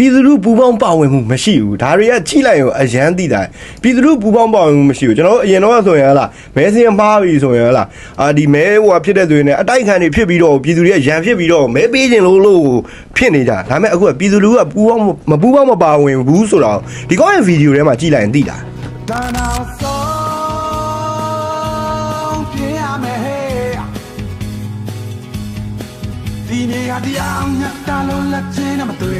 ပြည်သူလူပူပေါင်းပါဝင်မှုမရှိဘူးဒါတွေကကြည့်လိုက်ရင်အရန်သိတာပြည်သူလူပူပေါင်းပါဝင်မှုမရှိဘူးကျွန်တော်တို့အရင်တော့ဆိုရင်ဟလာမဲစင်းမှားပြီဆိုရင်ဟလာအာဒီမဲဟိုဟာဖြစ်တဲ့သူတွေနဲ့အတိုက်ခံတွေဖြစ်ပြီးတော့ပြည်သူတွေကရန်ဖြစ်ပြီးတော့မဲပေးခြင်းလို့လို့ဖြစ်နေကြဒါပေမဲ့အခုကပြည်သူလူကပူပေါင်းမပူပေါင်းမပါဝင်ဘူးဆိုတော့ဒီကောင်းရဲ့ဗီဒီယိုထဲမှာကြည့်လိုက်ရင်သိတာတန်အောင်ဆုံးပြရမယ်ဟဲ့ဒီနေ့ကတရားမြတ်တာလို့လက်ချင်းနဲ့မတွေ့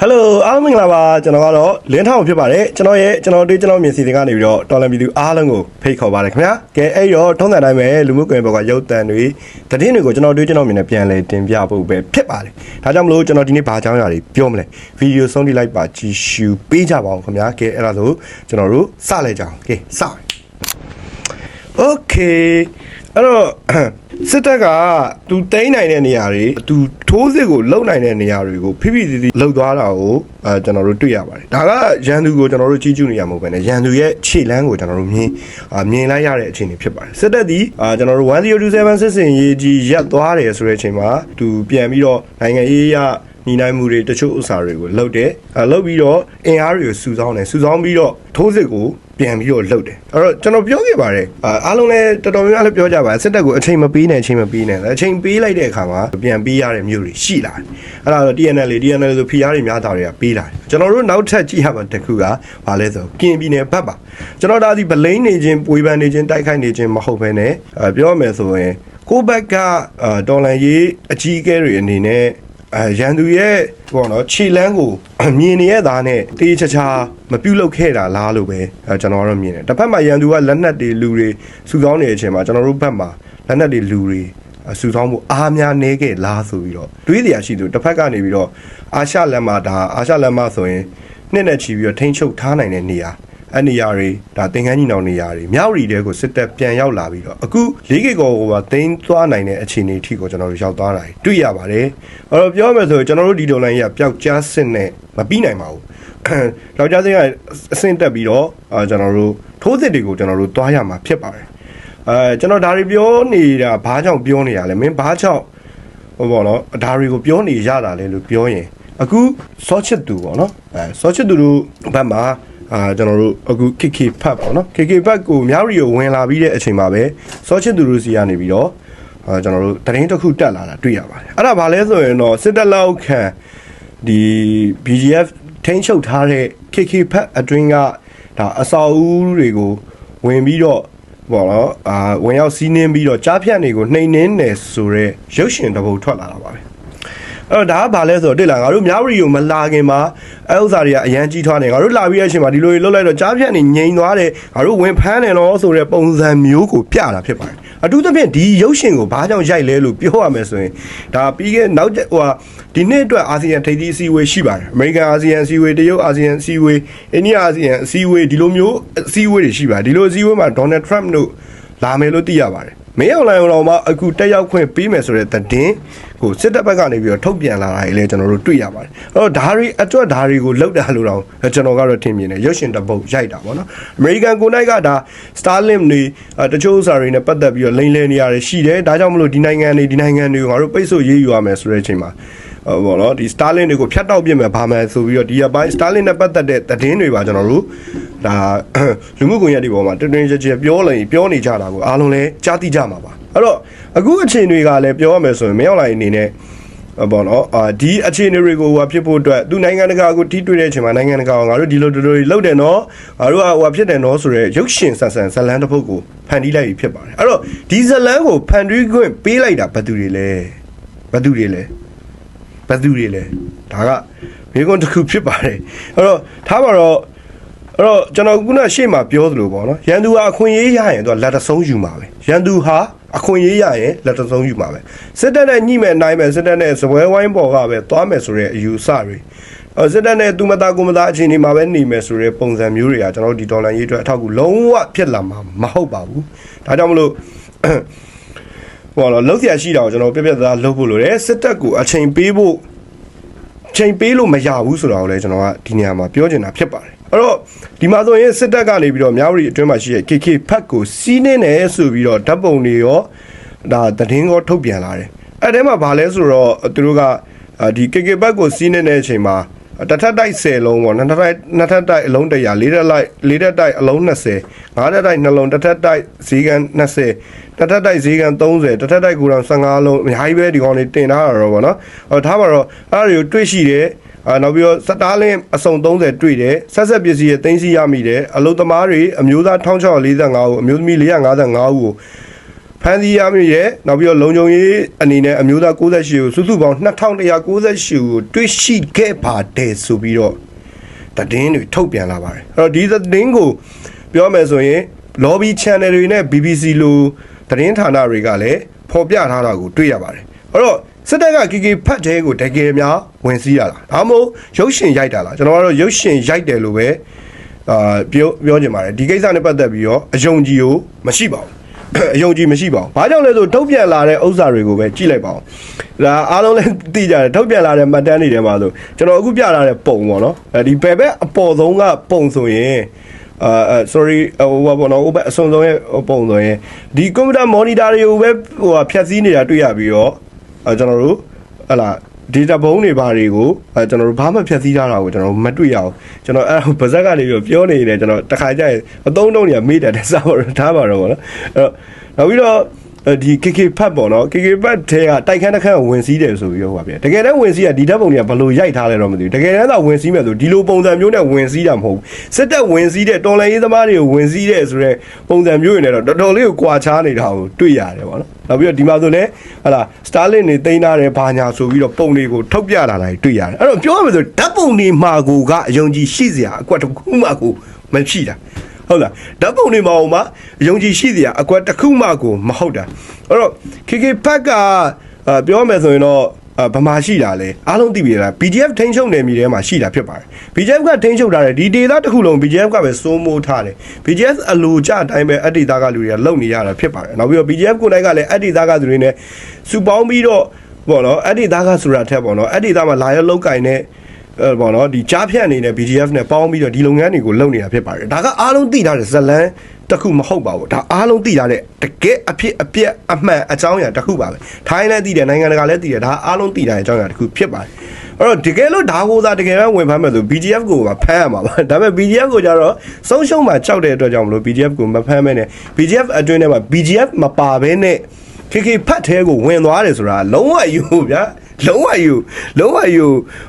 Hello အားလုံးမင်္ဂလာပါကျွန်တော်ကတော့လင်းထောင်ဖြစ်ပါတယ်ကျွန်တော်ရဲ့ကျွန်တော်တွေ့ကျွန်တော်မြင်စီစဉ်ကနေပြီးတော့တော်လန်ပြည်သူအားလုံးကိုဖိတ်ခေါ်ပါတယ်ခင်ဗျာကဲအဲ့တော့ထုံးစံတိုင်းပဲလူမှုကွန်ရက်ပေါ်ကရုပ်သံတွေသတင်းတွေကိုကျွန်တော်တွေ့ကျွန်တော်မြင်နဲ့ပြန်လည်တင်ပြဖို့ပဲဖြစ်ပါတယ်ဒါကြောင့်မလို့ကျွန်တော်ဒီနေ့ဘာကြောင်းရာတွေပြောမလဲဗီဒီယိုဆုံးထိလိုက်ပါကြည့်ရှုပေးကြပါအောင်ခင်ဗျာကဲအဲ့ဒါဆိုကျွန်တော်တို့စလိုက်ကြအောင်ကဲစ Okay အဲ့တော့ စစ်တပ်ကသူတိမ့်နိုင်တဲ့နေရာတွေသူထိုးစစ်ကိုလုံနိုင်တဲ့နေရာတွေကိုဖိဖိစီစီလှုပ်သွားတာကိုအဲကျွန်တော်တို့တွေ့ရပါတယ်ဒါကရန်သူကိုကျွန်တော်တို့ကြီးကျူးနေရမှာမဟုတ်ဘဲねရန်သူရဲ့ခြေလမ်းကိုကျွန်တော်တို့မြင်အာမြင်လိုက်ရတဲ့အခြေအနေဖြစ်ပါတယ်စစ်တပ်ဒီအာကျွန်တော်တို့1027စစ်စင်ရေးကြီးရက်သွားတယ်ဆိုတဲ့အချိန်မှာသူပြန်ပြီးတော့နိုင်ငံရေးရ ညီနိုင်မှုတွေတချို့ဥစ္စာတွေကိုလှုပ်တယ်အဲလှုပ်ပြီးတော့အင်အားတွေကိုစုဆောင်းတယ်စုဆောင်းပြီးတော့ထိုးစစ်ကိုပြန်ပြီးတော့လှုပ်တယ်အဲ့တော့ကျွန်တော်ပြောခဲ့ပါတယ်အာအားလုံးလည်းတော်တော်များများလည်းပြောကြပါတယ်စစ်တပ်ကိုအချိန်မပေးနဲ့အချိန်မပေးနဲ့အချိန်ပေးလိုက်တဲ့အခါမှာပြန်ပေးရတဲ့မျိုးတွေရှိလာတယ်အဲ့ဒါတော့ TNL လေ TNL ဆိုဖိအားတွေများတာတွေကပေးလာတယ်ကျွန်တော်တို့နောက်ထပ်ကြည့်ရမှာတစ်ခုကဘာလဲဆိုကင်ပြည်နယ်ဘက်ပါကျွန်တော်ဒါဒီဗလိန်နေခြင်းပွေပန်နေခြင်းတိုက်ခိုက်နေခြင်းမဟုတ်ဘဲနဲ့အဲပြောရမယ်ဆိုရင်ကိုယ့်ဘက်ကအာတော်လန်ရေးအကြီးအကဲတွေအနေနဲ့ အဲရန်သူရဲ့ဘောနော်ခြေလန်းကိုမြင်နေရတာနဲ့တေးချာချာမပြုတ်လောက်ခဲ့တာလားလို့ပဲအဲကျွန်တော်ကတော့မြင်တယ်တစ်ဖက်မှာရန်သူကလက်နက်တွေလူတွေစုဆောင်းနေတဲ့အချိန်မှာကျွန်တော်တို့ဘက်မှာလက်နက်တွေလူတွေအစုဆောင်းမှုအားများနေခဲ့လားဆိုပြီးတော့တွေးတရားရှိသူတစ်ဖက်ကနေပြီးတော့အာရှလမ်းမှာဒါအာရှလမ်းမှာဆိုရင်နှစ်နဲ့ချီပြီးတော့ထိန်းချုပ်ထားနိုင်တဲ့နေရာ အဲ့နေရာတွေဒါသင်္ကန်းကြီးနောင်နေရာတွေမြောက်ရီတဲကိုစစ်တပ်ပြန်ရောက်လာပြီးတော့အခုလေးကေကောကိုပါသိမ်းသွားနိုင်တဲ့အခြေအနေအထိကိုကျွန်တော်တို့ရောက်သွားတာတွေ့ရပါတယ်အဲ့တော့ပြောမယ်ဆိုရင်ကျွန်တော်တို့ဒီဒေါ်လာကြီးကပျောက်ကြားစစ်နဲ့မပြီးနိုင်ပါဘူးပျောက်ကြားစစ်ကအဆင့်တက်ပြီးတော့အာကျွန်တော်တို့ထိုးစစ်တွေကိုကျွန်တော်တို့သွားရမှာဖြစ်ပါတယ်အဲကျွန်တော်ဒါတွေပြောနေတာဘာကြောင့်ပြောနေရလဲမင်းဘာကြောင့်ဟိုပေါ့နော်ဒါတွေကိုပြောနေရတာလဲလို့ပြောရင်အခုစောချစ်သူပေါ့နော်အဲစောချစ်သူတို့ဘက်မှာ အာကျွန်တော်တို့အခု KK ဖတ်ပေါ့နော် KK ဖတ်ကိုမြောက်ရီကိုဝင်လာပြီးတဲ့အချိန်မှာပဲစောချစ်သူတို့စီကနေပြီးတော့အာကျွန်တော်တို့တရင်တစ်ခုတက်လာတာတွေ့ရပါတယ်အဲ့ဒါဘာလဲဆိုရင်တော့စစ်တပ်လောက်ခံဒီ BGF ထိန်းချုပ်ထားတဲ့ KK ဖတ်အတွင်းကဒါအစာအဦးတွေကိုဝင်ပြီးတော့ပေါ့နော်အာဝင်ရောက်စီးနှင်းပြီးတော့ကြားဖြတ်တွေကိုနှိမ်နှင်းတယ်ဆိုတော့ရုပ်ရှင်တစ်ပုဒ်ထွက်လာတာပါပဲ အဲ့တော့ဒါကဘာလဲဆိုတော့တိလာငါတို့မြောက်ရီကိုမလာခင်မှာအဲဥစ္စာတွေကအရန်ကြီးထွားနေငါတို့လာပြီးတဲ့အချိန်မှာဒီလိုတွေလှုပ်လိုက်တော့ကြားဖြတ်နေငြိမ်သွားတယ်ငါတို့ဝင်ဖမ်းတယ်နော်ဆိုတဲ့ပုံစံမျိုးကိုပြတာဖြစ်ပါတယ်အထူးသဖြင့်ဒီရုပ်ရှင်ကိုဘာကြောင့်ရိုက်လဲလို့ပြောရမယ်ဆိုရင်ဒါပြီးခဲ့နောက်ဟိုဟာဒီနေ့အတွက်အာဆီယံထိပ်သီးအစည်းအဝေးရှိပါတယ်အမေရိကန်အာဆီယံအစည်းအဝေးတရုတ်အာဆီယံအစည်းအဝေးအိန္ဒိယအာဆီယံအစည်းအဝေးဒီလိုမျိုးအစည်းအဝေးတွေရှိပါတယ်ဒီလိုအစည်းအဝေးမှာဒေါ်နယ်ထရမ့်တို့လာမယ်လို့သိရပါတယ်မင်းအောင်လိုင်အောင်တော့မှအခုတက်ရောက်ခွင့်ပေးမယ်ဆိုတဲ့သတင်း ကိုစစ်တပ်ဘက်ကနေပြီးတော့ထုတ်ပြန်လာတာတွေလည်းကျွန်တော်တို့တွေ့ရပါတယ်အဲ့တော့ဒါတွေအတွက်ဒါတွေကိုလောက်တာလို့တော့ကျွန်တော်ကတော့ထင်မြင်တယ်ရုပ်ရှင်တစ်ပုတ်ရိုက်တာပေါ့နော်အမေရိကန်ကိုနိုင်ကဒါ Starlink တွေအဲတချို့ဥစ္စာတွေနဲ့ပတ်သက်ပြီးတော့လိမ့်လည်နေရတယ်ရှိတယ်ဒါကြောင့်မလို့ဒီနိုင်ငံတွေဒီနိုင်ငံတွေကိုငါတို့ပိတ်ဆို့ရေးယူရမယ်ဆိုတဲ့အချိန်မှာဟောဘောနော်ဒီ Starlink တွေကိုဖြတ်တောက်ပြစ်မယ်ဗာမယ်ဆိုပြီးတော့ဒီအပိုင်း Starlink နဲ့ပတ်သက်တဲ့သတင်းတွေပါကျွန်တော်တို့ဒါလူမှုကွန်ရက်တွေပေါ်မှာတွင်တွင်ကြဲကြဲပြောနေပြောနေကြတာကိုအားလုံးလည်းကြားသိကြမှာပါအဲ့တော့ အခုအချိန်တွေကလည်းပြောရမယ်ဆိုရင်မရောက်လာအနေနဲ့အပေါ်တော့အာဒီအခြေအနေတွေကိုဟိုဖြစ်ဖို့အတွက်သူနိုင်ငံတကာကိုထိတွေ့တဲ့အချိန်မှာနိုင်ငံတကာကငါတို့ဒီလိုဒီလိုလုပ်တယ်နော်ငါတို့ကဟိုဖြစ်တယ်နော်ဆိုရဲရုပ်ရှင်ဆန်ဆန်ဇလန်းတစ်ပုတ်ကိုဖန်တီးလိုက်ပြီဖြစ်ပါတယ်အဲ့တော့ဒီဇလန်းကိုဖန်တီးခွင့်ပေးလိုက်တာဘယ်သူတွေလဲဘယ်သူတွေလဲဘယ်သူတွေလဲဒါကမိကွန်းတစ်ခုဖြစ်ပါတယ်အဲ့တော့ထားပါတော့ အဲ့တော့ကျွန်တော်ခုနရှေ့မှာပြောသလိုပေါ့နော်ရန်သူဟာအခွင့်အရေးရရင်သူကလက်တဆုံးယူမှာပဲရန်သူဟာအခွင့်အရေးရရင်လက်တဆုံးယူမှာပဲစစ်တပ်နဲ့ညှိမဲ့နိုင်မဲ့စစ်တပ်နဲ့စပွဲဝိုင်းပေါ်ကပဲသွားမယ်ဆိုတဲ့အယူအဆတွေအဲစစ်တပ်နဲ့သူမသားကိုမသားအခြေအနေမှာပဲနေမယ်ဆိုတဲ့ပုံစံမျိုးတွေကကျွန်တော်တို့ဒီဒေါ်လာရေးအတွက်အထောက်အကူလုံးဝဖြစ်လာမှာမဟုတ်ပါဘူးဒါကြောင့်မလို့ဟောတော့လောက်ရရှိတာကိုကျွန်တော်ပြပြသားလုပ်ဖို့လိုတယ်စစ်တပ်ကိုအချိန်ပေးဖို့ချိန်ပေးလို့မရဘူးဆိုတာကိုလည်းကျွန်တော်ကဒီနေရာမှာပြောချင်တာဖြစ်ပါတယ် အဲ့တော့ဒီမှာဆိုရင်စစ်တပ်ကနေပြီးတော့မြောက်ရီအတွင်းမှာရှိတဲ့ KK ဖက်ကိုစီးနေတယ်ဆိုပြီးတော့ဓာတ်ပုံတွေရောဒါသတင်းရောထုတ်ပြန်လာတယ်အဲ့ထဲမှာဗာလဲဆိုတော့သူတို့ကအာဒီ KK ဘက်ကိုစီးနေတဲ့အချိန်မှာတစ်ထပ်တိုက်10လုံးပေါ့နှစ်ထပ်တိုက်နှစ်ထပ်တိုက်အလုံး100လေးထပ်လိုက်လေးထပ်တိုက်အလုံး20ငါးထပ်တိုက်နှလုံးတစ်ထပ်တိုက်ဈေးကန်20တစ်ထပ်တိုက်ဈေးကန်30တစ်ထပ်တိုက်ကူတောင်15လုံးအများကြီးပဲဒီကောင်လေးတင်ထားတာတော့ဗောနော်ဟောထားပါတော့အဲ့ဒါတွေကိုတွေ့ရှိတယ် အာနောက်ပြီးတော့စတားလင်းအစုံ30တွေ့တယ်ဆက်ဆက်ပစ္စည်းရဲ့တင်းစီရမိတယ်အလုသမားတွေအမျိုးသား1645ကိုအမျိုးသမီး455ကိုဖန်စီရမြရဲ့နောက်ပြီးတော့လုံခြုံရေးအနေနဲ့အမျိုးသား68ကိုစုစုပေါင်း2198ကိုတွေ့ရှိခဲ့ပါတယ်ဆိုပြီးတော့သတင်းတွေထုတ်ပြန်လာပါတယ်အဲ့တော့ဒီသတင်းကိုပြောမယ်ဆိုရင် lobby channel တွေနဲ့ BBC လိုသတင်းဌာနတွေကလည်းဖော်ပြထားတာကိုတွေ့ရပါတယ်အဲ့တော့ စစ်တပ်က KK ဖတ်တဲ့ကိုတကယ်များဝင်စည်းရလားဒါမှမဟုတ်ရုပ်ရှင်ရိုက်တာလားကျွန်တော်ကတော့ရုပ်ရှင်ရိုက်တယ်လို့ပဲအာပြောပြောချင်ပါတယ်ဒီကိစ္စနဲ့ပတ်သက်ပြီးတော့အယုံကြည်ကိုမရှိပါဘူးအယုံကြည်မရှိပါဘူး။ဘာကြောင့်လဲဆိုထုတ်ပြန်လာတဲ့ဥစ္စာတွေကိုပဲကြည့်လိုက်ပါဦး။ဒါအားလုံးလည်းသိကြတယ်ထုတ်ပြန်လာတဲ့မှတ်တမ်းတွေထဲမှာဆိုကျွန်တော်အခုပြလာတဲ့ပုံပေါ့နော်။အဲဒီဘယ်ဘက်အပေါ်ဆုံးကပုံဆိုရင်အာအဲ sorry ဟိုဘာပေါ့နော်ဟိုဘက်အစုံဆုံးရဲ့ပုံဆိုရင်ဒီကွန်ပျူတာ monitor တွေကိုပဲဟိုဟာဖြတ်စည်းနေတာတွေ့ရပြီးတော့ အဲကျွန်တော်တို့ဟလာ data ဘုံတွေဘာတွေကိုအဲကျွန်တော်တို့ဘာမှဖြတ်စည်းထားတာကိုကျွန်တော်မတွေ့ရအောင်ကျွန်တော်အဲ့ဒါဗဇက်ကနေပြီးတော့ပြောနေတယ်ကျွန်တော်တခါကျရင်အသုံးတုံးတွေကမေးတယ်စားပါတော့ထားပါတော့ဗောနော်အဲ့တော့နောက်ပြီးတော့အဲ ဒီ KK ဖတ်ပေါ့နော် KK ဖတ်ထဲကတိုက်ခန်းတစ်ခန်းကိုဝင်စည်းတယ်ဆိုပြီးတော့ဟိုပါဗျာတကယ်တမ်းဝင်စည်းကဒီဓာတ်ပုံတွေကဘယ်လိုရိုက်ထားလဲတော့မသိဘူးတကယ်တမ်းသာဝင်စည်းမယ်ဆိုဒီလိုပုံစံမျိုးနဲ့ဝင်စည်းတာမဟုတ်ဘူးစစ်တပ်ဝင်စည်းတဲ့တော်လှန်ရေးသမားတွေကိုဝင်စည်းတဲ့ဆိုတော့ပုံစံမျိုးတွေနဲ့တော့တော်တော်လေးကိုကွာခြားနေတာကိုတွေ့ရတယ်ပေါ့နော်နောက်ပြီးတော့ဒီမှာဆိုလည်းဟလာစတာလင်နေတိန်းထားတယ်ဘာညာဆိုပြီးတော့ပုံတွေကိုထုတ်ပြလာတာတွေတွေ့ရတယ်အဲ့တော့ပြောရမယ်ဆိုဓာတ်ပုံတွေမှာကိုကအယုံကြည်ရှိစရာအကွက်တစ်ခုမှကိုမရှိတာ ဟုတ်လားဓာတ်ပုံတွေမှာဟိုမှာအယုံကြည်ရှိစရာအကွက်တစ်ခုမှကိုမဟုတ်တာအဲ့တော့ KK ဖက်ကအာပြောမယ်ဆိုရင်တော့အာဗမာရှိတာလေအားလုံးသိပြီလား BGF ထိန်းချုပ်နယ်မြေထဲမှာရှိတာဖြစ်ပါတယ် BGF ကထိန်းချုပ်ထားတယ်ဒီဒေသတစ်ခုလုံး BGF ကပဲစိုးမိုးထားတယ် BGF အလိုကြအတိုင်းပဲအတ္တိသားကလူတွေကလုံနေရတာဖြစ်ပါတယ်နောက်ပြီးတော့ BGF ကိုယ်တိုင်ကလည်းအတ္တိသားကလူတွေနဲ့စုပေါင်းပြီးတော့ပေါ့နော်အတ္တိသားကဆိုတာထက်ပေါ့နော်အတ္တိသားမှာလာရလောက်ကင်နဲ့ အဲပေါ့နော်ဒီကြားဖြတ်အနေနဲ့ BGF နဲ့ပေါင်းပြီးတော့ဒီလုပ်ငန်းတွေကိုလုပ်နေတာဖြစ်ပါတယ်ဒါကအားလုံးသိထားတဲ့ဇလန်းတစ်ခုမဟုတ်ပါဘူးဒါအားလုံးသိထားတဲ့တကယ်အဖြစ်အပျက်အမှန်အကြောင်းအရာတစ်ခုပါပဲထိုင်းလည်းသိတယ်နိုင်ငံတကာလည်းသိတယ်ဒါအားလုံးသိထားတဲ့အကြောင်းအရာတစ်ခုဖြစ်ပါတယ်အဲ့တော့တကယ်လို့ဒါကိုသာတကယ်ပဲဝင်ဖမ်းမယ်ဆို BGF ကိုပါဖမ်းရမှာပါဒါပေမဲ့ BGF ကိုကြတော့ဆုံးရှုံးမှကြောက်တဲ့အတွက်ကြောင့်မလို့ BGF ကိုမဖမ်းမဲနဲ့ BGF အတွင်းထဲမှာ BGF မပါဘဲနဲ့ KK ဖတ်သေးကိုဝင်သွားတယ်ဆိုတာလုံးဝယူဗျာ လုံးဝယူလုံးဝယူ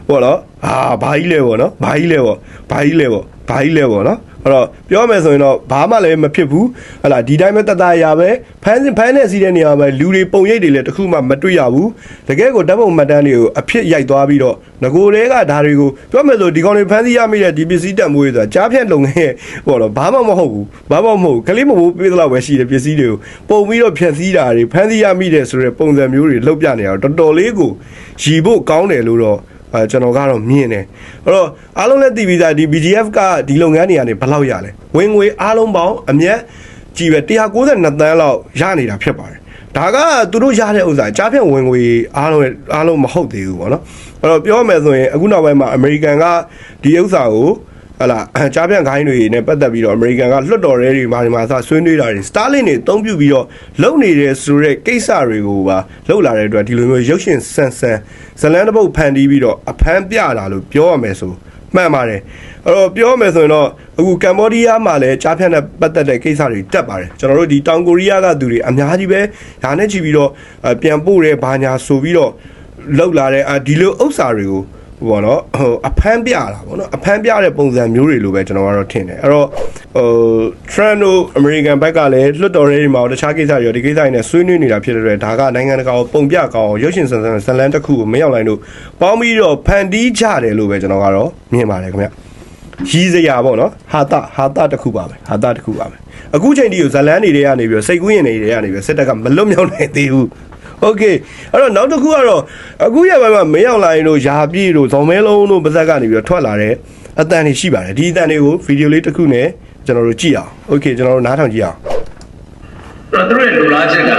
ပေါ့နော်အာဘာကြီးလဲပေါ့နော်ဘာကြီးလဲပေါ့ဘာကြီးလဲပေါ့ဘာကြီးလဲပေါ့နော် အဲ့တော့ပြောမယ်ဆိုရင်တော့ဘာမှလည်းမဖြစ်ဘူးဟလာဒီတိုင်းပဲတသားရပဲဖမ်းဖမ်းနေစီတဲ့နေရာမှာလူတွေပုံရိပ်တွေလည်းတစ်ခုမှမတွေ့ရဘူးတကယ်ကိုဓာတ်ပုံမှတ်တမ်းတွေကိုအဖြစ်ရိုက်သွားပြီးတော့ငကိုတွေကဒါတွေကိုပြောမယ်ဆိုဒီကောင်တွေဖမ်းဆီးရမိတဲ့ဒီပစ္စည်းတန်မိုးတွေဆိုတာကြားဖြတ်လုံငယ်ပေါ့နော်ဘာမှမဟုတ်ဘူးဘာမှမဟုတ်ဘူးကလေးမဟုတ်ပေးသလောက်ပဲရှိတယ်ပစ္စည်းတွေကိုပုံပြီးတော့ဖြတ်စည်းတာတွေဖမ်းဆီးရမိတယ်ဆိုတဲ့ပုံစံမျိုးတွေလောက်ပြနေအောင်တော်တော်လေးကိုရီဖို့ကောင်းတယ်လို့တော့ အဲကျွန်တော်ကတော့မြင်တယ်အဲ့တော့အားလုံးလည်းသိပြီးသားဒီ BGF ကဒီလုပ်ငန်းတွေကနေဘယ်လောက်ရလဲဝင်ငွေအားလုံးပေါင်းအမျက်ကြည်ပဲ192တန်းလောက်ရနေတာဖြစ်ပါတယ်ဒါကသူတို့ရတဲ့ဥစ္စာကြားဖြတ်ဝင်ငွေအားလုံးအားလုံးမဟုတ်သေးဘူးပေါ့နော်အဲ့တော့ပြောမယ်ဆိုရင်အခုနောက်ပိုင်းမှာအမေရိကန်ကဒီဥစ္စာကို ဟလာကြားပြန်ခိုင်းတွေနဲ့ပတ်သက်ပြီးတော့အမေရိကန်ကလွတ်တော်ရဲတွေမာဒီမာစဆွေးနွေးတာတွေစတာလင်တွေအသုံးပြုပြီးတော့လုံနေတဲ့ဆိုတဲ့ကိစ္စတွေကိုပါလှုပ်လာတဲ့အတွက်ဒီလိုမျိုးရုပ်ရှင်ဆန်ဆန်ဇလန်တစ်ပုတ်ဖန်တီးပြီးတော့အဖမ်းပြတာလို့ပြောရမယ်ဆိုမှန်ပါတယ်အဲ့တော့ပြောရမယ်ဆိုရင်တော့အခုကမ္ဘောဒီးယားမှာလည်းကြားဖြတ်နဲ့ပတ်သက်တဲ့ကိစ္စတွေတက်ပါတယ်ကျွန်တော်တို့ဒီတောင်ကိုရီးယားကသူတွေအများကြီးပဲဒါနဲ့ချီပြီးတော့အဲပြန်ပို့တဲ့ဘာညာဆိုပြီးတော့လောက်လာတဲ့အာဒီလိုဥစ္စာတွေကို ဘောနော်ဟိုအဖမ်းပြတာဗောနော်အဖမ်းပြတဲ့ပုံစံမျိုးတွေလိုပဲကျွန်တော်ကတော့ထင်တယ်အဲ့တော့ဟို Trend တို့ American ဘက်ကလည်းလွတ်တော်ရေးတွေမှာတခြားကိစ္စတွေရောဒီကိစ္စတွေနဲ့ဆွေးနွေးနေတာဖြစ်တဲ့အတွက်ဒါကနိုင်ငံတကာကိုပုံပြကောင်းအောင်ရုပ်ရှင်ဆန်ဆန်ဇလန်တစ်ခုကိုမရောက်နိုင်လို့ပေါင်းပြီးတော့ဖန်တီးကြတယ်လို့ပဲကျွန်တော်ကတော့မြင်ပါတယ်ခင်ဗျရီးစရာပေါ့နော်ဟာတာဟာတာတစ်ခုပါပဲဟာတာတစ်ခုပါပဲအခုချိန်ဒီကိုဇလန်တွေတွေကနေပြီးတော့စိတ်ကူးရင်တွေတွေကနေပြီးတော့စစ်တပ်ကမလွတ်မြောက်နိုင်သေးဘူး โอเคအဲ့တော့နောက်တစ်ခုကတော့အခုရပိုင်းမှာမင်းအောင်လိုင်းတို့ယာပြည့်တို့ဇော်မဲလုံးတို့ပါဇက်ကနေပြီးတော့ထွက်လာတဲ့အတန်တွေရှိပါတယ်ဒီအတန်တွေကိုဗီဒီယိုလေးတစ်ခုနဲ့ကျွန်တော်တို့ကြည့်အောင်โอเคကျွန်တော်တို့နားထောင်ကြည့်အောင် အဲ့တော့သူတို့ရဲ့လူလားချက်က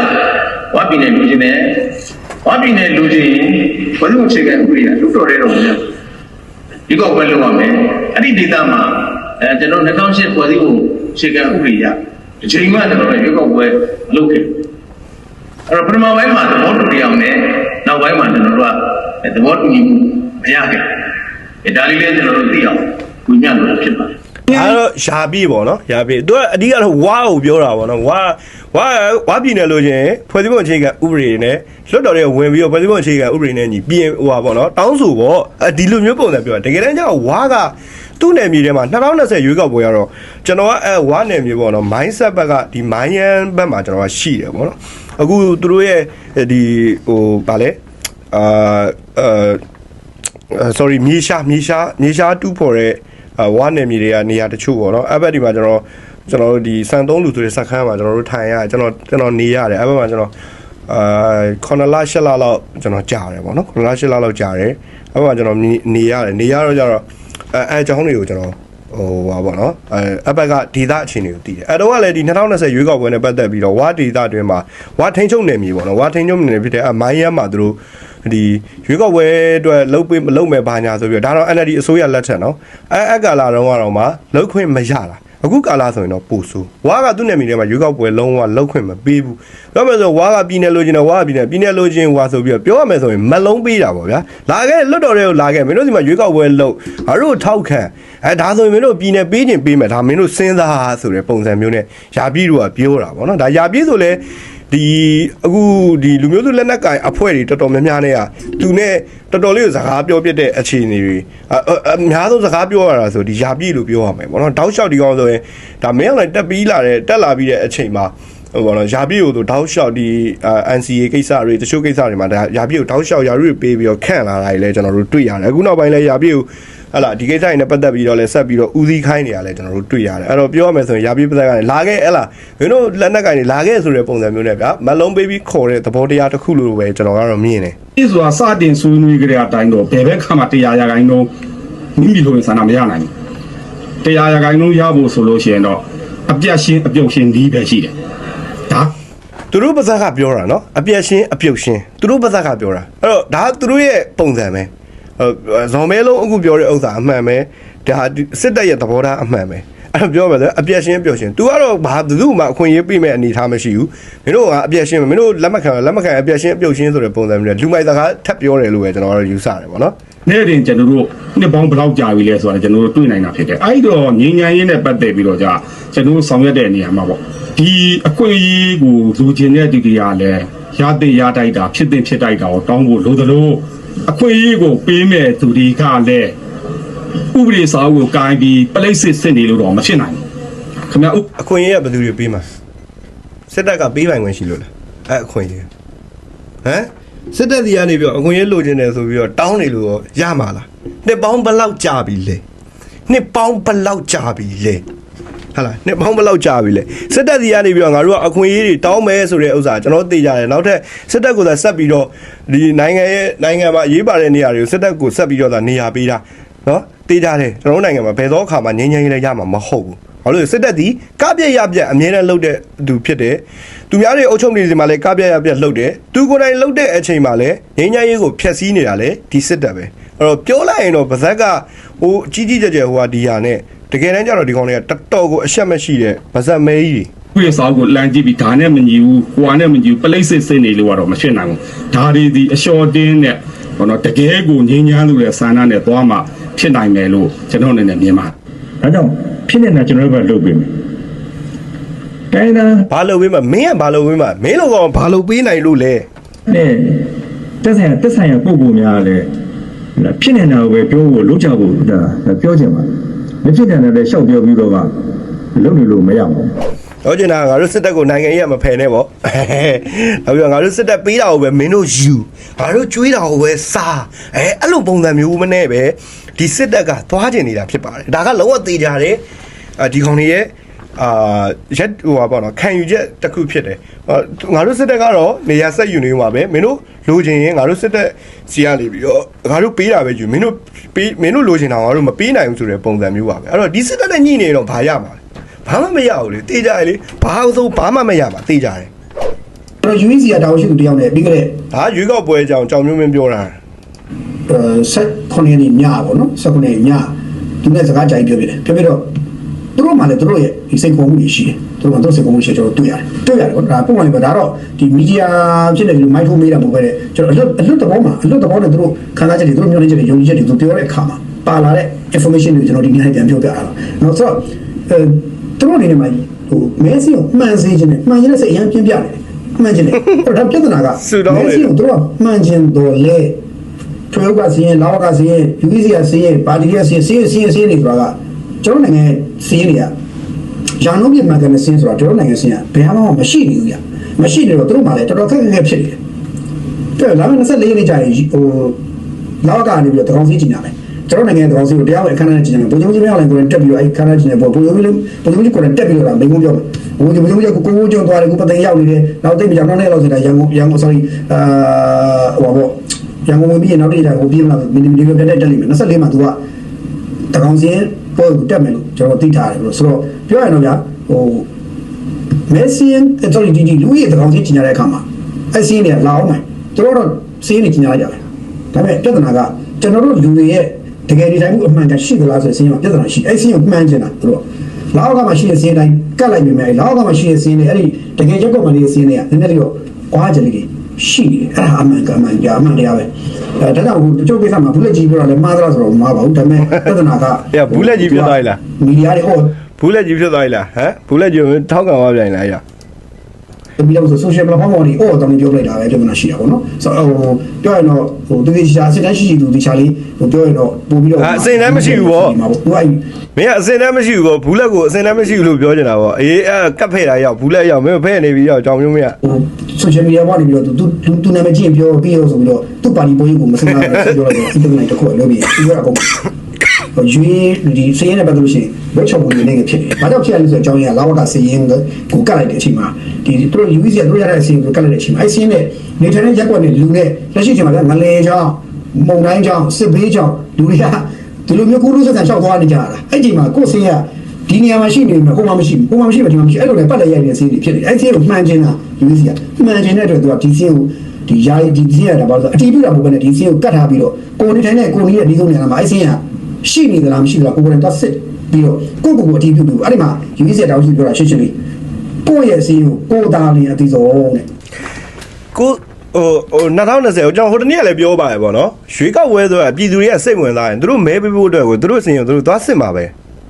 ဝါပြည်နယ်လူချင်းနဲ့ဝါပြည်နယ်လူချင်းဘယ်လိုအခြေခံဥပဒေကလူတော်တဲ့တော့များဒီကောက်ပွဲလုပ်ရမယ်အဲ့ဒီဒေသမှာအဲကျွန်တော်2008ဖွဲ့စည်းပုံအခြေခံဥပဒေရဒီချိန်မှကျွန်တော်တို့ရွေးကောက်ပွဲမလုပ်ခဲ့ အဲ့တော့ပထမပိုင်းမှာသဘောတူတရားနဲ့နောက်ပိုင်းမှာကျွန်တော်တို့ကသဘောတူညီမှုမရခဲ့ဘူးဒါလေးလည်းကျွန်တော်တို့သိအောင်ဝိညာဉ်လို့ဖြစ်ပါတယ်အဲ့တော့ယာပြည့်ပေါ့နော်ယာပြည့်သူကအဓိကတော့ဝါကိုပြောတာပေါ့နော်ဝါဝါဝါပြည်နယ်လို့ချင်းဖွဲ့စည်းပုံအခြေခံဥပဒေနဲ့လွတ်တော်တွေဝင်ပြီးတော့ဖွဲ့စည်းပုံအခြေခံဥပဒေနဲ့ညီပြင်ဟိုပါပေါ့နော်တောင်းဆိုပေါ့အဲဒီလိုမျိုးပုံစံပြောတာတကယ်တမ်းကျတော့ဝါကသူ့နယ်မြေထဲမှာ2020ရွေးကောက်ပွဲရတော့ကျွန်တော်ကအဲဝါနယ်မြေပေါ့နော် mindset ဘက်ကဒီ mind ဘက်မှာကျွန်တော်ကရှိတယ်ပေါ့နော် အခုသူတို့ရဲ့ဒီဟိုဗာလဲအာအာ sorry မြေရှားမြေရှားမြေရှားတူးဖော်တဲ့အဝါနယ်မြေတွေကနေရာတချို့ပေါ့နော်အဲ့ဘက်ဒီမှာကျွန်တော်ကျွန်တော်တို့ဒီစံသုံးလူဆိုတဲ့စက်ခန်းမှာကျွန်တော်တို့ထိုင်ရကျွန်တော်ကျွန်တော်နေရတယ်အဲ့ဘက်မှာကျွန်တော်အာ9လ10လလောက်ကျွန်တော်ကြာတယ်ပေါ့နော်9လ10လလောက်ကြာတယ်အဲ့ဘက်မှာကျွန်တော်နေရတယ်နေရတော့ကျတော့အဲအဲအကြောင်းတွေကိုကျွန်တော် ဟိုပါပေါ့နော်အဲအဘက်ကဒေတာအခြေအနေကိုတည်တယ်အဲတော့ကလည်းဒီ2020ရွေးကောက်ပွဲနဲ့ပတ်သက်ပြီးတော့ဝါဒေတာတွင်မှာဝါထိန်ချုံနယ်မြေပေါ့နော်ဝါထိန်ချုံနယ်မြေဖြစ်တဲ့အမိုင်းရမ်းမှာသူတို့ဒီရွေးကောက်ပွဲအတွက်လှုပ်ပေးမလှုပ်မဲ့ဘာညာဆိုပြီးတော့ဒါတော့ NLD အစိုးရလက်ထက်နော်အဲအကာလာတော့ကတော့မှလှုပ်ခွင့်မရတာ အခုကာလာဆိုရင်တော့ပို့ဆိုးဝါကသူ့နယ်မြေထဲမှာရွေးကောက်ပွဲလုံးဝလှုပ်ခွင့်မပေးဘူးပြောမယ်ဆိုဝါကပြည်နယ်လိုချင်တယ်ဝါကပြည်နယ်ပြည်နယ်လိုချင်ဝါဆိုပြီးတော့ပြောရမယ်ဆိုရင်မလုံးပေးတာပေါ့ဗျာလာခဲ့လွတ်တော်တွေကိုလာခဲ့မင်းတို့ဒီမှာရွေးကောက်ပွဲလှုပ်ငါတို့ထောက်ခံအဲဒါဆိုရင်မင်းတို့ပြည်နယ်ပေးခြင်းပေးမယ်ဒါမင်းတို့စဉ်းစားဆိုတဲ့ပုံစံမျိုးနဲ့ယာပြည်တို့ကပြောတာပေါ့နော်ဒါယာပြည်ဆိုလဲ ဒီအခုဒီလူမျိုးစုလက်နက်ကင်အဖွဲ့တွေတော်တော်များများနဲ့อ่ะသူနဲ့တော်တော်လေးကိုစကားပြောပြတဲ့အခြေအနေတွေအအအများဆုံးစကားပြောရတာဆိုဒီယာပြည်လို့ပြောရမယ်ပေါ့နော်တောက်လျှောက်ဒီကောင်ဆိုရင်ဒါမင်းအောင်လည်းတက်ပြီးလာတဲ့တက်လာပြီးတဲ့အချိန်မှာဟိုပေါ့နော်ယာပြည်ကိုဆိုတောက်လျှောက်ဒီ NCA ကိစ္စတွေတချို့ကိစ္စတွေမှာဒါယာပြည်ကိုတောက်လျှောက်ယာရုတွေပေးပြီးတော့ခန့်လာတာတွေလည်းကျွန်တော်တို့တွေ့ရတယ်အခုနောက်ပိုင်းလည်းယာပြည်ကို ဟလာဒီကိစ္စတွေနဲ့ပတ်သက်ပြီးတော့လည်းဆက်ပြီးတော့ဦးစီးခိုင်းနေရလဲကျွန်တော်တို့တွေ့ရတယ်အဲ့တော့ပြောရမယ်ဆိုရင်ယာပြည်ပတ်သက်ကနေလာခဲ့ဟဲ့လားမင်းတို့လက်နက်ကိုင်တွေလာခဲ့ဆိုတဲ့ပုံစံမျိုးနဲ့ဗျာမလုံးပေးပြီးခေါ်တဲ့သဘောတရားတစ်ခုလို့ပဲကျွန်တော်ကတော့မြင်တယ်ဒီဆိုတာစတင်ဆွေးနွေးကြတဲ့အတိုင်းတော့ဘယ်ဘက်ခါမှတရားရာဂိုင်းတော့မိမိလိုရင်ဆန္ဒမရနိုင်ဘူးတရားရာဂိုင်းလုံးရဖို့ဆိုလို့ရှိရင်တော့အပြတ်ရှင်းအပြုတ်ရှင်းဒီပဲရှိတယ်ဒါသူတို့ပါဇက်ကပြောတာနော်အပြက်ရှင်းအပြုတ်ရှင်းသူတို့ပါဇက်ကပြောတာအဲ့တော့ဒါကသူတို့ရဲ့ပုံစံပဲ ဟိုဇော်မဲလုံးအခုပြောတဲ့ဥစ္စာအမှန်ပဲဒါစစ်တပ်ရဲ့သဘောထားအမှန်ပဲအဲ့တော့ပြောမယ်ဆိုအပြက်ရှင်းအပြုတ်ရှင်း तू ကတော့ဘာဘယ်သူမှအခွင့်အရေးပြမဲ့အနေထားမရှိဘူးမင်းတို့ကအပြက်ရှင်းမင်းတို့လက်မခံလက်မခံအပြက်ရှင်းအပြုတ်ရှင်းဆိုတဲ့ပုံစံမျိုးနဲ့လူမိုက်စကားထပ်ပြောတယ်လို့ပဲကျွန်တော်ကတော့ယူဆတယ်ပေါ့နော် နေ့တင်ကျွန်တော်တို့နှစ်ပေါင်းဘယ်လောက်ကြာပြီလဲဆိုတာကျွန်တော်တို့တွေ့နိုင်တာဖြစ်တယ်အဲ့တော့ငြိမ်းချမ်းရေးနဲ့ပတ်သက်ပြီးတော့じゃကျွန်တော်တို့ဆောင်ရွက်တဲ့နေရာမှာပေါ့ဒီအခွင့်အရေးကိုလူချင်းတဲ့တူတီကလည်းရတဲ့ရတိုက်တာဖြစ်တဲ့ဖြစ်တိုက်တာကိုတောင်းဖို့လိုသလို အခွင့်အရေးကိုပေးမဲ့သူတွေကလည်းဥပဒေစာအုပ်ကိုကိုင်းပြီးပလိတ်စစ်စစ်နေလို့တော့မဖြစ်နိုင်ဘူးခင်ဗျဥအခွင့်အရေးကဘယ်သူတွေပေးမှာစစ်တပ်ကပေးပိုင်ခွင့်ရှိလို့လားအဲ့အခွင့်အရေးဟမ်စစ်တပ်စီကနေပြီးတော့အခွင့်အရေးလိုချင်တယ်ဆိုပြီးတော့တောင်းနေလို့ရောရမှာလားနှစ်ပေါင်းဘယ်လောက်ကြာပြီလဲနှစ်ပေါင်းဘယ်လောက်ကြာပြီလဲ ဟာလားနှစ်ပေါင်းဘယ်လောက်ကြာပြီလဲစစ်တပ်စီကနေပြီးတော့ငါတို့ကအခွင့်အရေးတွေတောင်းမယ်ဆိုတဲ့ဥစ္စာကျွန်တော်သိကြတယ်နောက်ထပ်စစ်တပ်ကသာဆက်ပြီးတော့ဒီနိုင်ငံရဲ့နိုင်ငံမှာအရေးပါတဲ့နေရာတွေကိုစစ်တပ်ကိုဆက်ပြီးတော့သာနေရာပေးတာနော်သိကြတယ်ကျွန်တော်တို့နိုင်ငံမှာဘယ်သောအခါမှငြိမ်းချမ်းရေးလည်းရမှာမဟုတ်ဘူးဘာလို့လဲစစ်တပ်ဒီကပြက်ရပြက်အမြဲတမ်းလှုပ်တဲ့သူဖြစ်တယ်သူများတွေအုပ်ချုပ်နေစီမှာလည်းကပြက်ရပြက်လှုပ်တယ်သူကိုယ်တိုင်လှုပ်တဲ့အချိန်မှာလည်းငင်းညာရေးကိုဖျက်ဆီးနေတာလေဒီစစ်တပ်ပဲအဲ့တော့ပြောလိုက်ရင်တော့ဗဇက်ကဟိုကြီးကြီးကျယ်ကျယ်ဟိုဟာဒီဟာနဲ့ တကယ်တမ်းကျတော့ဒီကောင်တွေကတော်တော်ကိုအရှက်မရှိတဲ့ဗဇက်မဲကြီးတွေပရိစာအုပ်ကိုလမ်းကြည့်ပြီးဒါနဲ့မညီဘူး၊ကိုယ်နဲ့မညီဘူးပလိတ်စစ်စစ်နေလို့ကတော့မဖြစ်နိုင်ဘူး။ဒါတွေဒီအလျှော်တင်းနဲ့ဟောနော်တကယ်ကိုငြင်းချမ်းလို့တဲ့ဆန္ဒနဲ့သွားမှဖြစ်နိုင်မယ်လို့ကျွန်တော်အနေနဲ့မြင်ပါတယ်။ဒါကြောင့်ဖြစ်နေတာကျွန်တော်တို့ကလုပ်ပေးမယ်တိုင်းသားဘာလို့ဝေးမှာမင်းကဘာလို့ဝေးမှာမင်းတို့ကောင်ဘာလို့ပေးနိုင်လို့လဲနဲ့တက်ဆိုင်တက်ဆိုင်ရပုံပုံများလည်းဖြစ်နေတာကိုပဲပြောဖို့လုပ်ကြဖို့ဒါပြောချင်ပါ မဖြစ်နေတာလည်းရှောက်ပြောပြီးတော့ကလုပ်နေလို့မရပါဘူးတော့ကျင်တာငါတို့စစ်တပ်ကိုနိုင်ငံရေးကမဖယ်နဲ့ပေါ့နောက်ပြီးတော့ငါတို့စစ်တပ်ပေးတာကိုပဲမင်းတို့ယူငါတို့ကျွေးတာကိုပဲစားအဲအဲ့လိုပုံစံမျိုးမနဲ့ပဲဒီစစ်တပ်ကသွားကျင်နေတာဖြစ်ပါတယ်ဒါကလုံးဝသေးကြတယ်အာဒီကောင်တွေရဲ့အာရက်ဟိုပါပေါ့နော်ခံယူချက်တစ်ခုဖြစ်တယ်အာငါတို့စစ်တပ်ကတော့နေရာဆက်ယူနေမှာပဲမင်းတို့ လိုချင်ရင်ငါတို့စစ်တပ်စီကနေပြီးတော့ငါတို့ပေးတာပဲယူမင်းတို့ပေးမင်းတို့လိုချင်တာငါတို့မပေးနိုင်ဘူးဆိုတဲ့ပုံစံမျိုးပါပဲအဲ့တော့ဒီစစ်တပ်နဲ့ညှိနေတော့ဘာရမှာလဲဘာမှမရဘူးလေတေးကြရလေဘာလို့ဆိုဘာမှမရမှာတေးကြတယ်ကျွန်တော် UEC ကတာဝန်ရှိသူတယောက်နဲ့ပြီးခဲ့တဲ့ဒါရွေးကောက်ပွဲအကြောင်းကြောင်မျိုးမင်းပြောတာဆက်9ရက်နေ့ညပေါ့နော်19ရက်နေ့ညသူနဲ့စကားကြိုင်ပြောပြတယ်ပြောပြတော့ သူတို့မှလည်းသူတို့ရဲ့ဒီစိတ်ခေါ်မှုတွေရှိတယ်သူတို့ကသူတို့စိတ်ခေါ်မှုရှိတယ်ကျွန်တော်တွေ့ရတယ်တွေ့ရတယ်ပေါ့ဒါပုံမှန်လေးပဲဒါတော့ဒီမီဒီယာဖြစ်နေဒီမိုက်ထိုးမေးတာမဟုတ်ပဲတဲ့ကျွန်တော်အလွတ်အလွတ်တဘောမှာအလွတ်တဘောနဲ့သူတို့ခံစားချက်တွေသူတို့မျှော်လင့်ချက်တွေယုံကြည်ချက်တွေသူပြောတဲ့အခါမှာပါလာတဲ့ information တွေကျွန်တော်ဒီနေ့ပြန်ပြောပြရအောင်နော်ဆိုတော့အဲသူတို့အနေနဲ့မှဟိုမဲစီကိုမှန်စေခြင်းနဲ့မှန်ခြင်းနဲ့စိတ်အရင်ပြင်းပြတယ်မှန်ခြင်းနဲ့အဲ့တော့ဒါပြဿနာကဆူတောင်းလေမဲစီကိုသူတို့ကမှန်ခြင်းတော့လေထွေးကစီရင်လောကစီရင် UVC ကစီရင်ပါတီကစီရင်စီရင်စီရင်စီရင်နေဆိုတာကကျွန်တော်နိုင်ငံ စီရင်တွေကရန်ကုန်ပြည်မှာကနေစီရင်ဆိုတာကျွန်တော်နိုင်ငံစီရင်ဘယ်မှမရှိနေဘူးညမရှိနေတော့သူတို့မှလည်းတော်တော်ခက်ခက်ခက်ဖြစ်နေတယ်တဲ့လာမယ့်24ရက်နေ့ကြာရင်ဟိုလောကနေပြီးတော့တကောင်စီကြီးညာမယ်ကျွန်တော်နိုင်ငံတကောင်စီကိုတရားဝင်အခမ်းအနားကြီးညာမယ်ဘုံချုပ်ကြီးမြောက်လည်းကိုယ်တက်ပြီးတော့အဲ့အခမ်းအနားကြီးညာပေါ့ဘုံချုပ်ကြီးဘုံချုပ်ကြီးကိုယ်တက်ပြီးတော့မိကုန်းပြောမယ်ဘုံချုပ်ဘုံချုပ်ကိုကိုကိုကျုံသွားတယ်ကိုပသိန်းရောက်နေတယ်နောက်သိမကြောင်နောက်နေ့လောက်ဆိုတာရန်ကုန်ရန်ကုန် sorry အာဟိုပါပေါ့ရန်ကုန်ဝင်ပြီးရင်နောက်နေ့ကျဟိုပြီးမလားမီနီမီဒီတက်တက်တက်လိမ့်မယ်24မှာ तू ကတကောင်စီ ပေါ်ကိုတက်မယ်လို့ကျွန်တော်သိထားတယ်လို့ဆိုတော့ပြောရရင်တော့ဗျာဟိုမက်ဆီယန်တော်ဒီဒီလူရဲ့တကောင်စီကျင်ရတဲ့အခါမှာအဲ့စီးနေလာအောင်မယ်သူတို့တော့စီးနေကျင်ရကြတယ်ဒါပေမဲ့ပြဿနာကကျွန်တော်တို့လူတွေရဲ့တကယ်ဒီတိုင်းမှုအမှန်တရှိသလားဆိုတဲ့စီးမှာပြဿနာရှိအဲ့စီးကိုမှန်းကျင်တာသူတို့လာအောင်ကမှရှိတဲ့စီးတိုင်းကတ်လိုက်ပြီမယ်လာအောင်ကမှရှိတဲ့စီးနေအဲ့ဒီတကယ်ချက်ကောက်မှလေးစီးနေကနည်းနည်းလေးတော့ကွာကြလိမ့်ကြီး ရှိတယ်အဲ့ဒါအမှန်ကအမှန်ကြားအမှန်တရားပဲအဲဒါကြောင့်ဟိုတချို့ကိစ္စမှာဘူးလက်ကြီးပြောတာလည်းမှားသလားဆိုတော့မမှားပါဘူးဒါပေမဲ့ပြဿနာကအေးဘူးလက်ကြီးပြောသွားပြီလားမီဒီယာတွေဟောဘူးလက်ကြီးဖြစ်သွားပြီလားဟမ်ဘူးလက်ကြီးကိုထောက်ခံသွားပြန်လားအေးပြီးတော့ဆို social platform တွေအော်တောင်းပြောလိုက်တာပဲပြဿနာရှိတာပေါ့နော်ဆိုတော့ဟိုပြောရရင်တော့ဟိုတတိချာစစ်တမ်းရှိရှိသူတခြားလေးဟိုပြောရင်တော့ပို့ပြီးတော့အာအစိမ့်တမ်းမရှိဘူးပေါ့မှာပေါ့သူအဲ့ မင်းကအစင်တမ်းမရှိဘူးပေါ့ဘူးလက်ကိုအစင်တမ်းမရှိဘူးလို့ပြောနေတာပေါ့အေးအဲကတ်ဖဲ့တာရောက်ဘူးလက်ရောက်မင်းဖဲ့နေပြီရောက်ကြောင်မျိုးမင်းကဟို social media ပေါ်နေပြီးတော့သူသူသူနာမည်ချင်းပြောပြီးတော့ဆိုပြီးတော့သူ့ပါတီပေါ်ကြီးကိုမစနာဘူးပြောလိုက်တော့ internet တစ်ခုလောက်ပြီးသူကအကုန်ဟိုယူဒီစရင်နဲ့ပတ်သက်လို့ရှိရင်ဘက်ချော့ဝင်နေဖြစ်တယ်။ဘာကြောင့်ဖြစ်ရလဲဆိုတော့အကြောင်းရင်းကလာဝကစရင်ကိုကတ်လိုက်တဲ့အချိန်မှာဒီသူတို့ UVC ကသူတို့ရတဲ့အချိန်ကိုကတ်လိုက်တဲ့အချိန်မှာအဲစရင်နဲ့နေထိုင်တဲ့ရက်ကွက်နဲ့လူနဲ့လက်ရှိချိန်မှာလည်းငလေကြောင်းမုံတိုင်းကြောင်းစစ်ဘေးကြောင်းလူတွေက ဒီလိုမျိုးကိုလူဆက်ဆံလျှောက်သွားနေကြတာ။အဲ့ဒီမှာကိုယ်စင်ကဒီနေရာမှာရှိနေမှာကိုမှမရှိဘူးကိုမှမရှိပဲဒီမှာမရှိအဲ့လိုလည်းပတ်လက်ရိုက်နေတဲ့စီးတွေဖြစ်နေတယ်အဲ့ဒီကိုမှန်ကျင်တာ UVC ကမှန်ကျင်တဲ့အတွက်သူကဒီစီးကိုဒီယာယီဒီစီးရတာဘာလို့ဆိုအတီးပြတာမဟုတ်ဘဲနဲ့ဒီစီးကိုကတ်ထားပြီးတော့ကိုနေထိုင်တဲ့ကိုနီးရဲ့ဒီဆုံးနေရာမှာအဲ့စီးကရှိနေသလားမရှိသလားကိုကိုယ်တိုင်တော့စစ်ပြီးတော့ကိုကိုကိုအတီးပြုတ်ပြီးအဲ့ဒီမှာ UVC တောင်းရှိပြောတာရှင်းရှင်းလေးကိုယ့်ရဲ့စီးကိုကိုယ်သားလေးအတီးဆုံးတဲ့ကို ဟိုဟို2020ကိုကျွန်တော်ဟိုတနေ့ကလည်းပြောပါရပေါ့နော်ရွေးကောက်ဝဲဆိုတာပြည်သူတွေကစိတ်ဝင်စားရင်သူတို့မဲပေးဖို့အတွက်ကိုသူတို့စင်ရင်သူတို့သွားစစ်မှာပဲ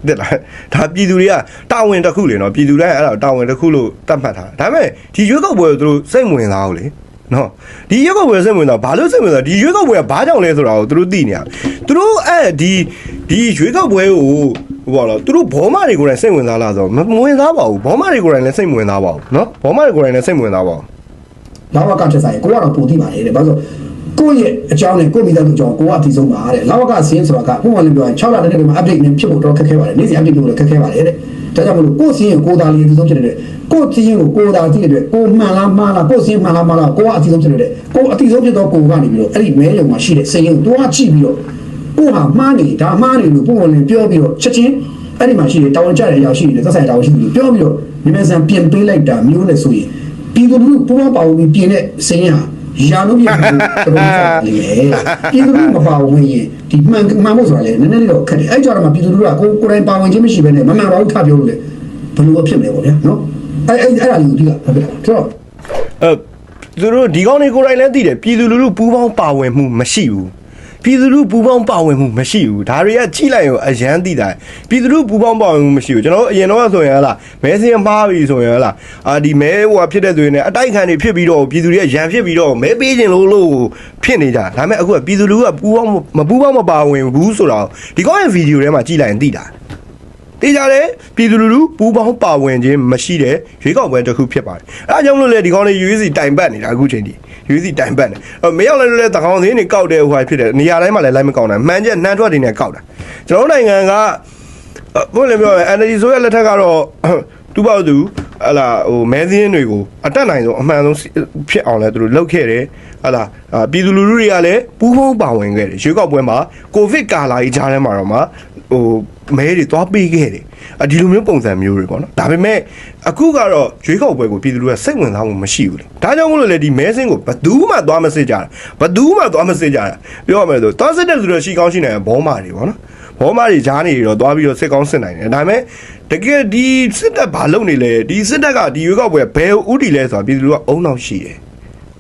တဲ့လားဒါပြည်သူတွေကတာဝန်တစ်ခုလေနော်ပြည်သူတိုင်းအဲ့ဒါတာဝန်တစ်ခုလို့တတ်မှတ်ထားဒါပေမဲ့ဒီရွေးကောက်ပွဲကိုသူတို့စိတ်ဝင်စားဘူးလေနော်ဒီရွေးကောက်ပွဲစိတ်ဝင်စားဘာလို့စိတ်ဝင်စားဒီရွေးကောက်ပွဲကဘာကြောင့်လဲဆိုတာကိုသူတို့သိနေရသူတို့အဲ့ဒီဒီရွေးကောက်ပွဲကိုဟိုပါတော့သူတို့ဘောမတွေကိုယ်တိုင်စိတ်ဝင်စားလားဆိုတော့မမဝင်စားပါဘူးဘောမတွေကိုယ်တိုင်လည်းစိတ်မဝင်စားပါဘူးနော်ဘောမတွေကိုယ်တိုင်လည်းစိတ်မဝင်စားပါဘူး လာဝကချက်ဆိုင်ကိုကတော့ပုံသိပါလေတဲ့ဘာလို့ကိုယ့်ရဲ့အကြောင်းနဲ့ကိုယ့်မိသားစုအကြောင်းကိုကအတီးဆုံးပါတဲ့လာဝကစင်းဆိုတာကပုံမှန်လေးပြောရင်6လတည်းတည်းမှာ update နဲ့ဖြစ်ဖို့တော့ခက်ခဲပါတယ်နေ့စဉ် update လုပ်လို့ခက်ခဲပါတယ်တဲ့ဒါကြောင့်မလို့ကိုယ့်စင်းကိုကိုယ်သားလေးအတီးဆုံးဖြစ်နေတဲ့ကိုယ့်စင်းကိုကိုယ်သားသိတဲ့အတွက်ကိုမှန်လားမှားလားကိုယ့်စင်းမှန်လားမှားလားကိုကအတီးဆုံးဖြစ်နေတဲ့ကိုအတီးဆုံးဖြစ်တော့ကိုကနေပြီးတော့အဲ့ဒီမဲရုံမှာရှိတဲ့စင်းကိုတွားကြည့်ပြီးတော့ကိုဟာမှားနေဒါမှားနေလို့ပုံမှန်လေးပြောပြီးတော့ချက်ချင်းအဲ့ဒီမှာရှိတဲ့တာဝန်ကျတဲ့အရာရှိနေတဲ့သက်ဆိုင်တာဝန်ရှိတယ်ပြောပြီးတော့မြန်မာစံပြင်ပေးလိုက်တာမျိုးနဲ့ဆိုရင် ပြည်သူလူထုပူးပေါင်းပါဝင်ပြီးပြင်တဲ့စင်းဟာရာလုံးပြည်သူတော်တော်ဆက်နေတယ်ပြည်သူလူထုမပါဝင်ရင်ဒီမှန်မှန်ဖို့ဆိုတာလေနည်းနည်းလေးတော့ခက်တယ်အဲ့ကြောင့်မှပြည်သူလူထုကကိုကိုယ်တိုင်ပါဝင်ခြင်းမရှိဘဲနဲ့မမှန်ပါဘူးထပြောလို့လေဘယ်လိုအဖြစ်မလဲပေါ့ဗျာနော်အဲ့အဲ့အဲ့ဒါလေးကိုဒီကဟုတ်ကဲ့ဆိုတော့အဲသူတို့ဒီကောင်းတွေကိုယ်တိုင်လည်းသိတယ်ပြည်သူလူထုပူးပေါင်းပါဝင်မှုမရှိဘူး ပြည်သူလူထုပူးပေါင်းပါဝင်မှုမရှိဘူးဒါတွေကကြည့်လိုက်ရင်အရန်သိတာပြည်သူလူထုပူးပေါင်းပါဝင်မှုမရှိဘူးကျွန်တော်အရင်တော့ဆိုရင်ဟလာမဲစင်းမှားပြီဆိုရင်ဟလာအာဒီမဲဟိုဖြစ်တဲ့သူတွေနဲ့အတိုက်ခံတွေဖြစ်ပြီးတော့ပြည်သူတွေကရန်ဖြစ်ပြီးတော့မဲပေးခြင်းလို့လို့ဖြစ်နေကြဒါပေမဲ့အခုကပြည်သူလူထုကပူးပေါင်းမပူးပေါင်းမပါဝင်ဘူးဆိုတော့ဒီကောင်းရဲ့ဗီဒီယိုထဲမှာကြည့်လိုက်ရင်သိတာ တေးကြတယ်ပြည်သူလူထုပူးပေါင်းပါဝင်ခြင်းမရှိတဲ့ရွေးကောက်ပွဲတစ်ခုဖြစ်ပါတယ်အဲဒါကြောင့်မလို့လေဒီကောင်းလေး UEC တိုင်ပတ်နေတာအခုချိန်ထိ UEC တိုင်ပတ်နေအဲမရောက်လဲလဲတကောင်စင်းတွေကောက်တဲ့ဟိုဟာဖြစ်တယ်နေရာတိုင်းမှာလည်းလိုက်မကောက်နိုင်မှန်ချက်နှမ်းထွက်တွေနဲ့ကောက်တာကျွန်တော်တို့နိုင်ငံကဘုန်းလည်းပြောရရင် NLD ဆိုရလက်ထက်ကတော့တူပေါ့သူဟလာဟိုမဲစင်းတွေကိုအတက်နိုင်ဆုံးအမှန်ဆုံးဖြစ်အောင်လဲသူတို့လုပ်ခဲ့တယ်ဟလာပြည်သူလူထုတွေကလည်းပူးပေါင်းပါဝင်ခဲ့တယ်ရွေးကောက်ပွဲမှာကိုဗစ်ကာလာကြီးကြားထဲမှာတော့မှဟို မဲတွေသွားပေးခဲ့တယ်အဒီလိုမျိုးပုံစံမျိုးတွေပေါ့နော်ဒါပေမဲ့အခုကတော့ရွေးကောက်ပွဲကိုပြည်သူလူထုကစိတ်ဝင်စားမှုမရှိဘူးလေဒါကြောင့်မို့လို့လေဒီမဲစင်းကိုဘယ်သူမှသွားမစစ်ကြတာဘယ်သူမှသွားမစစ်ကြတာပြောရမယ်ဆိုသွားစစ်တဲ့လူတွေရှိကောင်းရှိနိုင်ဘောမာတွေပေါ့နော်ဘောမတွေကြားနေပြီးတော့သွားပြီးတော့စစ်ကောင်းစစ်နိုင်တယ်ဒါပေမဲ့တကယ်ဒီစစ်တပ်ဘာလုပ်နေလဲဒီစစ်တပ်ကဒီရွေးကောက်ပွဲဘယ်ဥတီလဲဆိုတာပြည်သူတို့ကအုံနောက်ရှိတယ်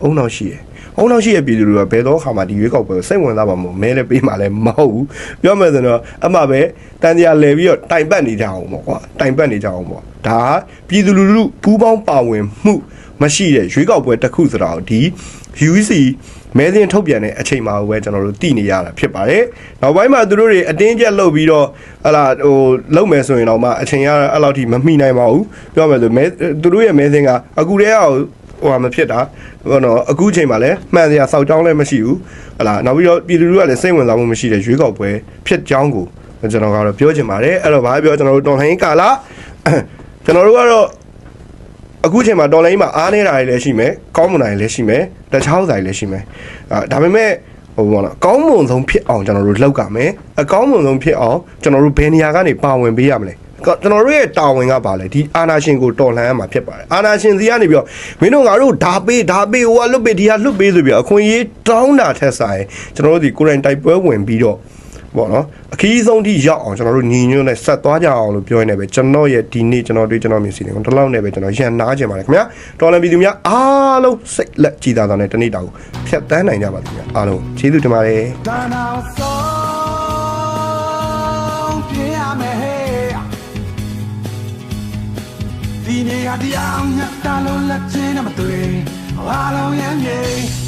အုံနောက်ရှိတယ် အုံနောက်ရှိရဲ့ပြည်သူတွေကဘယ်တော့ခါမှဒီရွေးကောက်ပွဲကိုစိတ်ဝင်စားမှာမဟုတ်မဲလည်းပေးမှလည်းမဟုတ်ဘူးပြောမယ်ဆိုတော့အမှပဲတန်တရားလဲပြီးတော့တိုင်ပတ်နေကြအောင်ပေါ့ကွာတိုင်ပတ်နေကြအောင်ပေါ့ဒါကပြည်သူလူထုပူးပေါင်းပါဝင်မှုမရှိတဲ့ရွေးကောက်ပွဲတစ်ခုဆိုတာကိုဒီ UC မဲစင်းထုတ်ပြန်တဲ့အချိန်မှာပဲကျွန်တော်တို့တည်နေရတာဖြစ်ပါတယ်။နောက်ပိုင်းမှာသူတို့တွေအတင်းကျပ်လုပ်ပြီးတော့ဟလာဟိုလုပ်မယ်ဆိုရင်တော့မှအချိန်ကအဲ့လောက်ထိမမိနိုင်ပါဘူး။ပြောမယ်ဆိုမဲသူတို့ရဲ့မဲစင်းကအခုတည်းက ဟိုဟာမဖြစ်တာဟိုတော့အခုချိန်မှာလည်းမှန်စရာစောက်ကြောင်းလည်းမရှိဘူး။ဟလာနောက်ပြီးတော့ပြည်သူတွေကလည်းစိတ်ဝင်စားမှုမရှိတဲ့ရွေးကောက်ပွဲဖြစ်ကြောင်းကိုကျွန်တော်ကတော့ပြောချင်ပါတယ်။အဲ့တော့ဘာပြောကျွန်တော်တို့တော်လှန်ရေးကာလကျွန်တော်တို့ကတော့အခုချိန်မှာဒေါ်လာကြီးမှာအားနေတာတွေလည်းရှိမယ်ကောင်းမွန်တာတွေလည်းရှိမယ်တခြားဥစ္စာတွေလည်းရှိမယ်အာဒါပေမဲ့ဟိုဘောနော်ကောင်းမွန်ဆုံးဖြစ်အောင်ကျွန်တော်တို့လုပ်ကြမယ်အကောင်းမွန်ဆုံးဖြစ်အောင်ကျွန်တော်တို့ဘယ်နေရာကနေပါဝင်ပေးရမလဲ ကျွန်တော်တို့ရဲ့တာဝန်ကပါလေဒီအာနာရှင်ကိုတော်လှန်ရမှာဖြစ်ပါတယ်အာနာရှင်စီကနေပြီးတော့မင်းတို့ငါတို့ဓာပေးဓာပေးဟိုကလွတ်ပေးဒီကလွတ်ပေးဆိုပြီးတော့အခွင့်အရေးတောင်းတာထက်ဆိုင်ကျွန်တော်တို့ဒီကိုရိုင်းတိုက်ပွဲဝင်ပြီးတော့ပေါ့နော်အခီးဆုံးထိရောက်အောင်ကျွန်တော်တို့ညီညွတ်နဲ့ဆက်သွားကြအောင်လို့ပြောနေပဲကျွန်တော်ရဲ့ဒီနေ့ကျွန်တော်တွေ့ကျွန်တော်မြင်စီတွေကိုဒီလောက်နဲ့ပဲကျွန်တော်ရန်နာခြင်းပါတယ်ခင်ဗျာတော်လန်ပြည်သူများအားလုံးစိတ်လက်ကြည်သာသာနဲ့တနေ့တာကိုဖြတ်တန်းနိုင်ကြပါစေခင်ဗျာအားလုံးကျေးဇူးတင်ပါတယ် နေ့ဟာတရားညတာလို့လက်ချင်းနဲ့မတွေ့အားလုံးရမ်းမြေ